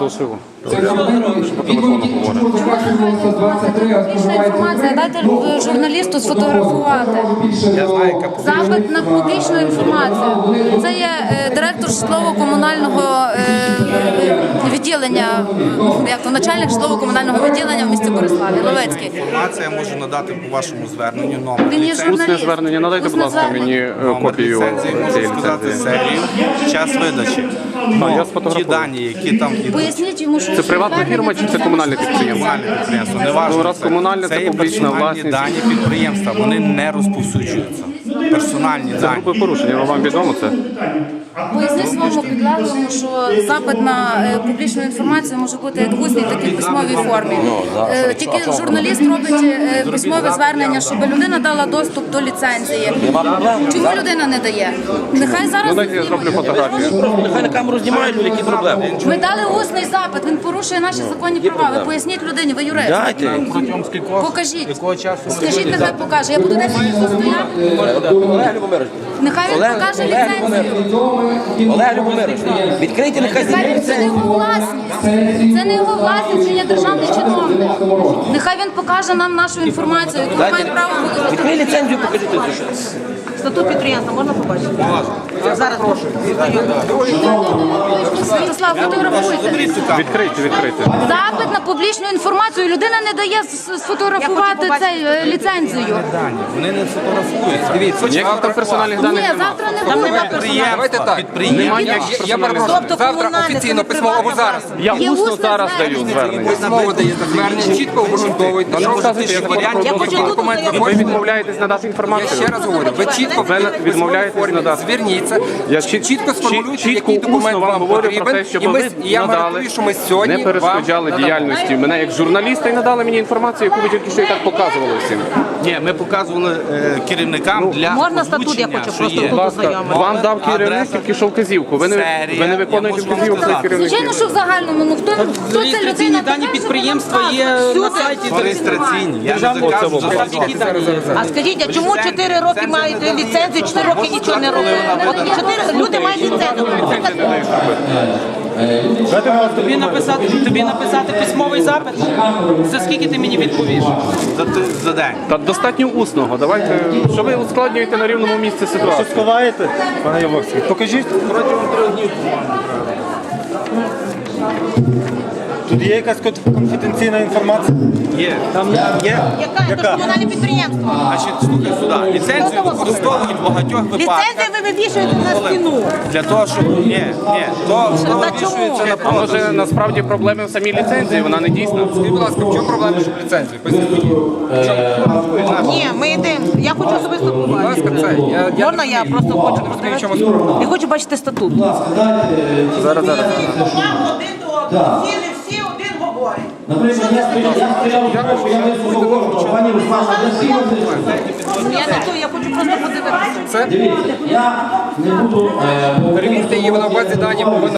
заходу силу. Відповіді чому побачили 123, а Публічна інформація, дайте е, журналісту сфотографувати. Запит на публічну інформацію. Це є е, директор житлово-комунального е, відділення, е, як то начальник житлово-комунального відділення в місті Бориславі, Ловецький. Інформація я можу надати по вашому зверненню номер Він є ліцензії. журналіст. Усне звернення. Надайте, будь Усне ласка, звернення. мені е, Номер копію ліцензії, можу сказати ліцензії. серію, час видачі. Я Ну, сфотографую. ті дані, які там ідуть. Поясніть йому, що Це приватна фірма чи це комунальне підприємство? Комунальне підприємство, не важливо. Ну, раз комунальне, це є публічна персональні власність. дані підприємства, вони не розповсюджуються. Персональні Це дані. грубе порушення. Вам відомо це? Поясніть своєму підлеглому, що запит на е, публічну інформацію може бути як в усній, так і в письмовій формі. Е, Тільки журналіст робить е, письмове звернення, щоб людина дала доступ до ліцензії. Чому людина не дає? Нехай Ну зараз дайте я зроблю фотографію. Нехай на камеру знімають, люди, які проблеми. ми дали усний запит. Він порушує наші законні права. Ви поясніть людині, ви юрист. Дайте. Протягом скількох Покажіть. якого часу Скажіть, нехай покаже. Я буду 10 хвилин стояти. Олег Любомирович, Нехай він Олег- покаже Олег ліцензію. Олег Любомирович, відкрийте, нехай Нехай він- це не його власність. Це не його власність, він є державний чиновник. Нехай він покаже нам нашу інформацію, яку ми маємо право Відкрий ліцензію, покажіть це. Статут підприємства можна побачити? Зараз прошу. Святослав, фотографуйте. Відкрийте, відкрийте. Запит на публічну інформацію. Людина не дає сфотографувати цей е, ліцензію. Вони не фотографуються. Дивіться, там персональних даних Ні, немає. завтра не буде. підприємства, Давайте так. підприємства. Немає ніяких Я перепрошую. Тобто завтра комунальне, офіційно це письмово або зараз. Я Є усно усне зараз даю звернення. звернення. Письмово даєте звернення, чітко обґрунтовуєте, що Розказуйте, я варіант, Я хочу тут документ. Ви відмовляєтесь надати Я інформацію? ще раз говорю, ви чітко Ви відмовляєтесь надати. зверніться, Я чіт- чіт- чітко сформулюйте, чітко який документ вам говорю про те, щоб і ми, ви і я надали, що ми сьогодні не перешкоджали вам діяльності мене як журналіста і надали мені інформацію, яку ви тільки що і так показували всім. Ні, ми показували е, керівникам для Можна статут, я хочу просто є. Будь ласка, вам дав керівник Адреса. тільки що вказівку. Ви не, ви не виконуєте вказівок за керівників. Звичайно, що в загальному. Ну хто, хто це людина? Дані підприємства є на сайті. Реєстраційні. Я не було. закон. А скажіть, а чому 4 роки мають ліцензію, 4 роки нічого не робили? От 4 люди мають ліцензію. Тобі написати, тобі написати письмовий запит. За скільки ти мені відповіш? За, за день. Та достатньо усного. Давайте, що ви ускладнюєте на рівному місці ситуацію. Сховаєте, пане Яворський? Покажіть. Тут є якась конфіденційна інформація? Є. Там є? Яка? Це комунальне підприємство. Значить, слухай сюди. Ліцензію використовують в багатьох випадках. Ліцензію ви вивішуєте на стіну. Для того, щоб ні, ні, то, Та вирішується на А продаж. може насправді проблеми в самій ліцензії, вона не дійсна? Скажіть, будь ласка, в чому проблема, щоб ліцензію? Поясніть мені. Ні, ми йдемо. Я хочу особисто Будь побачити. ласка, це. Я, я Можна я просто хочу розумію, в чому справа. Я хочу бачити статут. Зараз, зараз. один до одного. Всі всі один говорить. Наприклад, я стояв, я стояв, я висловив говорю, пані Руслана, де всі Я не чую, я хочу просто подивитися. Дивіться, я не буду е, Перевірте її, вона в базі дані повинна